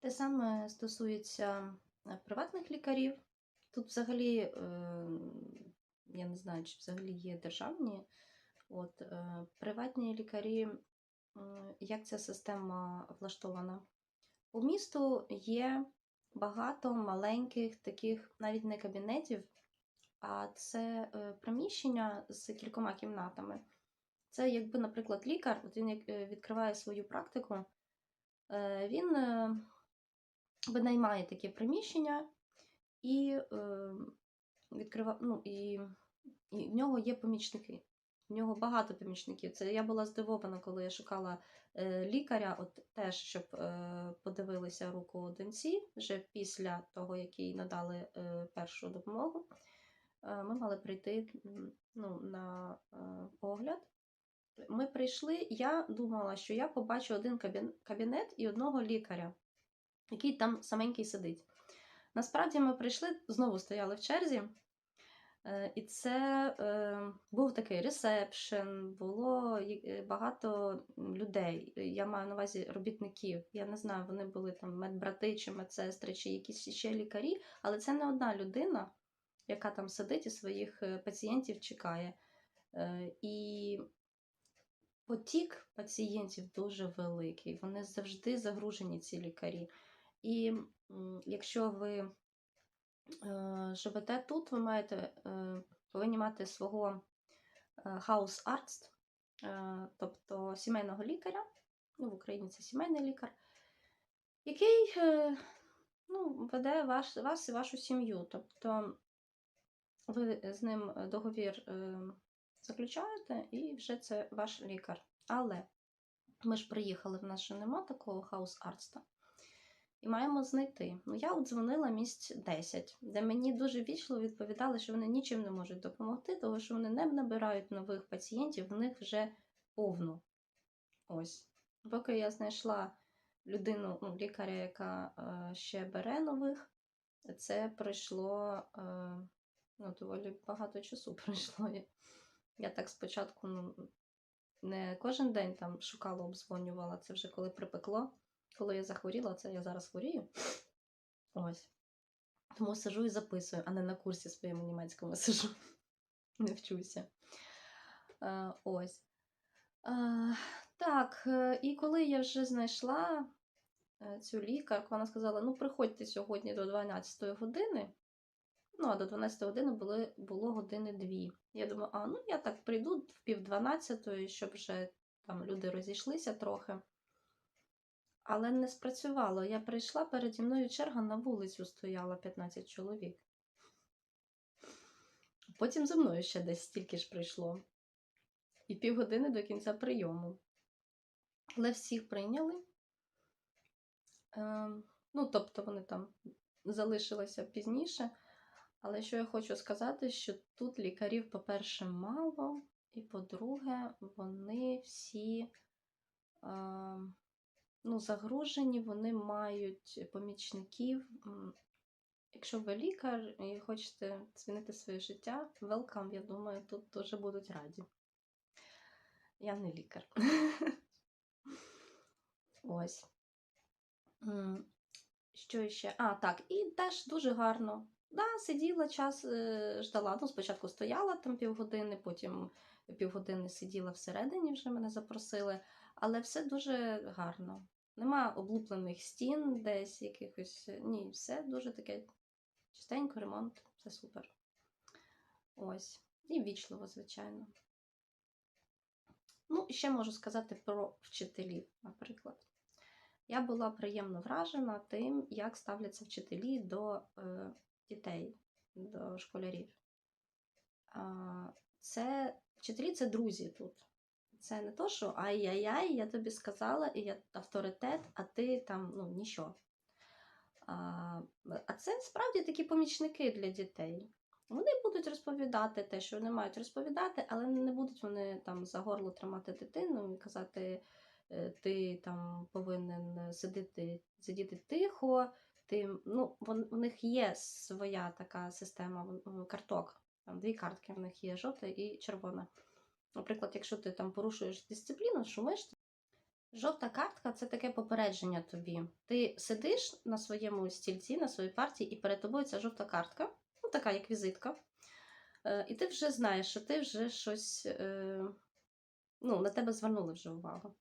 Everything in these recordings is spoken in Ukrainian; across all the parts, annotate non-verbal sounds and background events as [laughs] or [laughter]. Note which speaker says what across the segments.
Speaker 1: Те саме стосується е, приватних лікарів. Тут взагалі, е, я не знаю, чи взагалі є державні. От, е, приватні лікарі, як ця система влаштована? У місту є багато маленьких таких, навіть не кабінетів, а це приміщення з кількома кімнатами. Це якби, наприклад, лікар, от він відкриває свою практику, він винаймає таке приміщення і е, відкрива... ну, і, і в нього є помічники. В нього багато помічників. Це я була здивована, коли я шукала е, лікаря, от теж, щоб е, подивилися руку доньці вже після того, як їй надали е, першу допомогу. Е, ми мали прийти ну, на е, огляд. Ми прийшли, я думала, що я побачу один кабінет і одного лікаря, який там саменький сидить. Насправді ми прийшли, знову стояли в черзі, е, і це е, був такий ресепшн, було е, багато людей. Я маю на увазі робітників. Я не знаю, вони були там медбрати чи медсестри, чи якісь ще лікарі, але це не одна людина, яка там сидить і своїх пацієнтів чекає. І потік пацієнтів дуже великий. Вони завжди загружені, ці лікарі. І якщо ви е, живете тут, ви маєте, е, повинні мати свого хаус арст, тобто сімейного лікаря. Ну, в Україні це сімейний лікар, який е, ну, веде ваш, вас і вашу сім'ю. Тобто ви з ним договір е, заключаєте, і вже це ваш лікар. Але ми ж приїхали, в нас же нема такого хаус-арста. І маємо знайти. Ну, я дзвонила місць 10, де мені дуже вічливо відповідали, що вони нічим не можуть допомогти, тому що вони не набирають нових пацієнтів, в них вже повно. Ось. Поки я знайшла людину, ну, лікаря, яка е, ще бере нових, це пройшло е, ну, доволі багато часу [laughs] пройшло. Я, так спочатку ну, не кожен день там шукала, обдзвонювала, це вже коли припекло. Коли я захворіла, це я зараз хворію. Ось. Тому сижу і записую, а не на курсі своєму німецькому [laughs] сижу. Не вчуся. Е, ось. Е, так, е, і коли я вже знайшла цю лікарку, вона сказала: ну, приходьте сьогодні до 12 години. Ну, а до 12 години були, було години дві. Я думаю, а ну я так прийду в пів 12, щоб вже там люди розійшлися трохи. Але не спрацювало. Я прийшла, переді мною черга на вулицю стояла 15 чоловік. Потім за мною ще десь стільки ж прийшло. І півгодини до кінця прийому. Але всіх прийняли. Ем, ну, тобто вони там залишилися пізніше. Але що я хочу сказати, що тут лікарів, по-перше, мало, і по-друге, вони всі. Ем, ну, загружені, вони мають помічників. Якщо ви лікар і хочете змінити своє життя, welcome, я думаю, тут дуже будуть раді. Я не лікар. [laughs] Ось. Що ще? А, так, і теж дуже гарно. Да, сиділа час, е, ждала. Ну, спочатку стояла там півгодини, потім півгодини сиділа всередині, вже мене запросили. Але все дуже гарно. Нема облуплених стін десь якихось. Ні, все дуже таке чистенько, ремонт, все супер. Ось. І вічливо, звичайно. Ну, і ще можу сказати про вчителів, наприклад. Я була приємно вражена тим, як ставляться вчителі до е, дітей, до школярів. Це вчителі це друзі тут. Це не то, що ай-яй-яй, я тобі сказала, і я авторитет, а ти там ну, ніщо. А, а це справді такі помічники для дітей. Вони будуть розповідати те, що вони мають розповідати, але не будуть вони там за горло тримати дитину і казати, е, ти там повинен сидіти, сидіти тихо. Ти, ну, вон- у них є своя така система карток. Там дві картки в них є жовта і червона. Наприклад, якщо ти там порушуєш дисципліну, шумиш, Жовта картка це таке попередження тобі. Ти сидиш на своєму стільці, на своїй партії, і перед тобою ця жовта картка, ну така як візитка. Е, І ти вже знаєш, що ти вже щось е, ну, на тебе звернули вже увагу.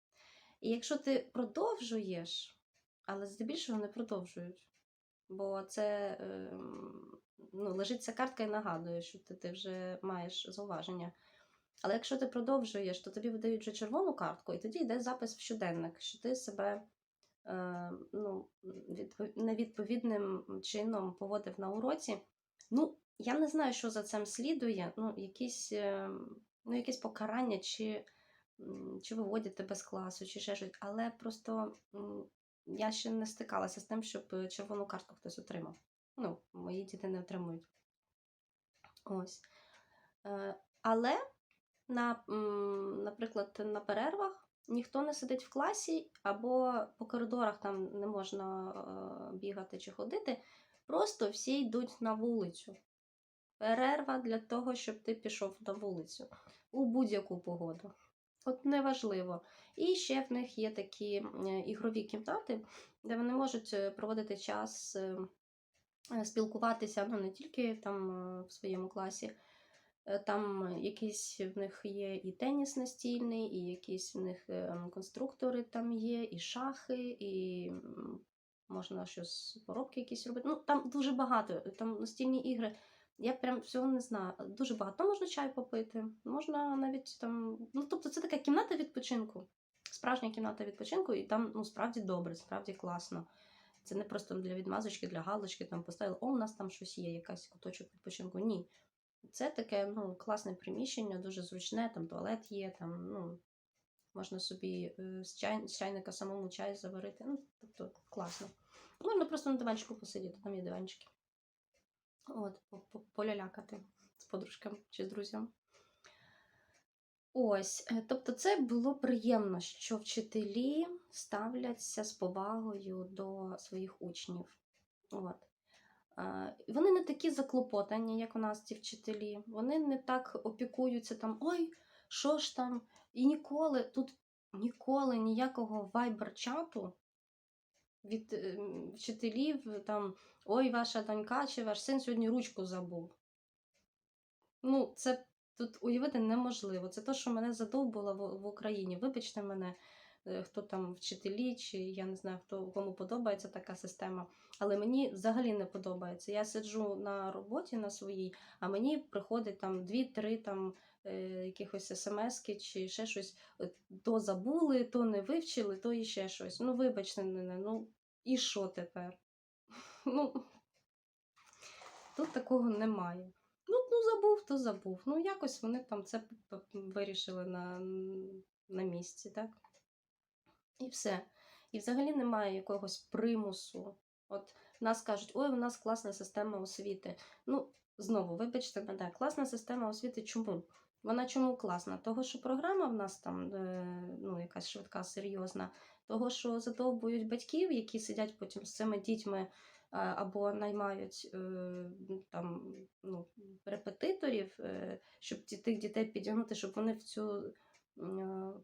Speaker 1: І якщо ти продовжуєш, але здебільшого не продовжують, бо це е, ну, лежить ця картка і нагадує, що ти, ти вже маєш зауваження. Але якщо ти продовжуєш, то тобі видають вже червону картку, і тоді йде запис в щоденник, що ти себе е, ну, відпов... невідповідним чином поводив на уроці. Ну, я не знаю, що за цим слідує. Ну, якісь, е, ну, якесь покарання, чи, чи виводять тебе з класу, чи ще щось. Але просто я ще не стикалася з тим, щоб червону картку хтось отримав. Ну, мої діти не отримують. Ось. Е, Але на, наприклад, на перервах ніхто не сидить в класі, або по коридорах там не можна е, бігати чи ходити. Просто всі йдуть на вулицю. Перерва для того, щоб ти пішов на вулицю у будь-яку погоду. От неважливо. І ще в них є такі ігрові кімнати, де вони можуть е, проводити час, е, спілкуватися ну, не тільки там в своєму класі. Е, Там якийсь в них є і теніс настільний, і якісь в них е, конструктори там є, і шахи, і можна щось поробки якісь робити. Ну там дуже багато. Там настільні ігри. Я прям всього не знаю. Дуже багато. Можна чай попити, можна навіть там. Ну, тобто, це така кімната відпочинку, справжня кімната відпочинку, і там ну справді добре, справді класно. Це не просто для відмазочки, для галочки, там поставили, о, у нас там щось є, якась куточок відпочинку. Ні. Це таке ну, класне приміщення, дуже зручне, там туалет є, там, ну, можна собі е, з, чай, з чайника самому чай заварити. Ну, тобто класно. Можна просто на диванчику посидіти, там є диванчики. От, по- по- полялякати з подружками чи з друзями. Ось, е, тобто, це було приємно, що вчителі ставляться з повагою до своїх учнів. От. Вони не такі заклопотані, як у нас ці вчителі. Вони не так опікуються там, ой, що ж там, і ніколи тут ніколи ніякого вайбер-чату від е, вчителів там, ой, ваша донька чи ваш син сьогодні ручку забув. Ну, це тут уявити неможливо. Це те, що мене задовбало в, Україні. Вибачте мене, хто там вчителі, чи я не знаю, хто кому подобається така система. Але мені взагалі не подобається. Я сиджу на роботі на своїй, а мені приходить там дві-три там е, якихось смски чи ще щось. То забули, то не вивчили, то і ще щось. Ну, вибачте мене, ну і що тепер? [laughs] Ну, тут такого немає. Ну, ну забув, то забув. Ну, якось вони там це вирішили на, на місці, так? І все. І взагалі немає якогось примусу. От нас кажуть, ой, у нас класна система освіти. Ну, знову, вибачте мене, класна система освіти чому? Вона чому класна? Того, що програма в нас там е, ну, якась швидка, серйозна, того, що задовбують батьків, які сидять потім з цими дітьми або наймають е, там, ну, репетиторів, е, щоб тих дітей підтягнути, щоб вони в цю е,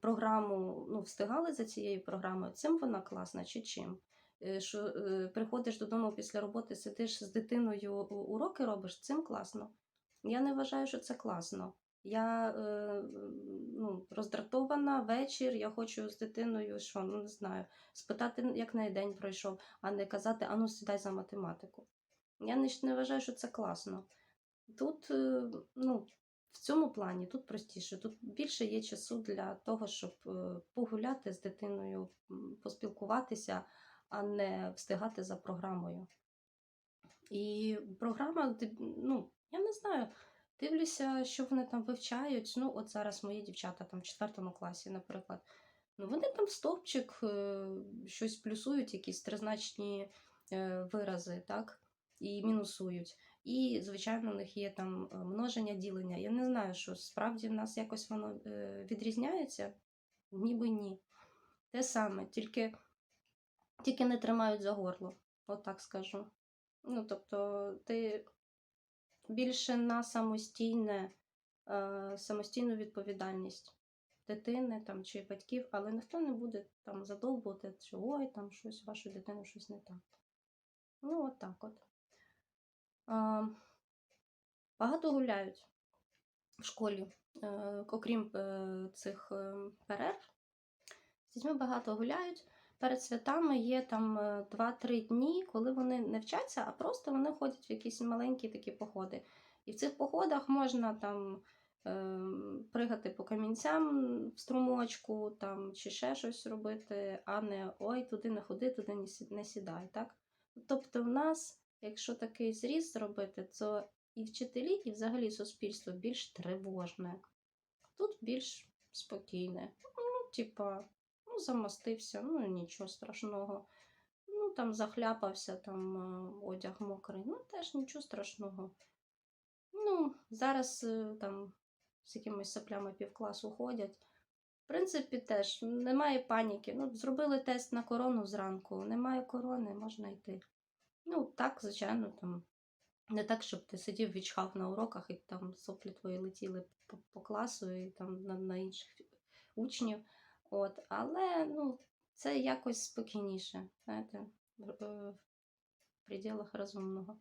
Speaker 1: програму ну, встигали за цією програмою. Цим вона класна чи чим? Е, Що е, приходиш додому після роботи, сидиш з дитиною, уроки робиш, цим класно. Я не вважаю, що це класно. Я е, ну, роздратована вечір, я хочу з дитиною, що ну не знаю, спитати, як неї день пройшов, а не казати, ану, сідай за математику. Я не, не вважаю, що це класно. Тут, е, ну, в цьому плані тут простіше, тут більше є часу для того, щоб е, погуляти з дитиною, поспілкуватися, а не встигати за програмою. І програма, ну, я не знаю, дивлюся, що вони там вивчають. Ну, от зараз мої дівчата там в четвертому класі, наприклад. Ну, вони там стовпчик е, щось плюсують, якісь тризначні е, вирази, так, і мінусують. І, звичайно, у них є там е, множення, ділення. Я не знаю, що справді в нас якось воно е, відрізняється, ніби ні. Те саме, тільки, тільки не тримають за горло, от так скажу. Ну, тобто, ти більше на самостійне, самостійну відповідальність. дитини там, чи батьків, але ніхто не буде там задовбувати, що ой, там щось, у вашої дитини щось не так. Ну, от так от. Багато гуляють в школі, е, окрім е, цих е, перерв. З дітьми багато гуляють. Перед святами є там е, 2-3 дні, коли вони не вчаться, а просто вони ходять в якісь маленькі такі походи. І в цих походах можна там е, пригати по камінцям в струмочку там, чи ще щось робити, а не ой, туди не ходи, туди не сідай. Так? Тобто, в нас, якщо такий зріз зробити, то і вчителі, і взагалі суспільство більш тривожне. Тут більш спокійне. Ну, типа, ну, замостився, ну нічого страшного. Ну, там захляпався, там е, одяг мокрий, ну теж нічого страшного. Ну, зараз е, там з якимись соплями півкласу ходять. В принципі, теж немає паніки. Ну, зробили тест на корону зранку, немає корони, можна йти. Ну, так, звичайно, там не так, щоб ти сидів, відчхав на уроках, і там соплі твої летіли по, по класу і там на, на інших учнів. От, але ну, це якось спокійніше, знаєте, в, е, в пределах розумного.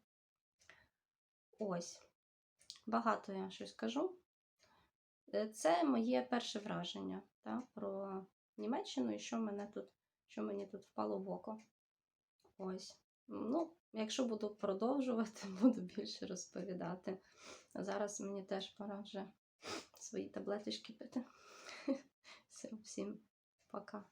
Speaker 1: Ось. Багато я щось кажу. Е, Це моє перше враження та, про Німеччину і що, мене тут, що мені тут впало в око. Ось. Ну, якщо буду продовжувати, [laughs] буду більше розповідати. А зараз мені теж пора вже свої таблеточки пити. [laughs] Все, всім пока.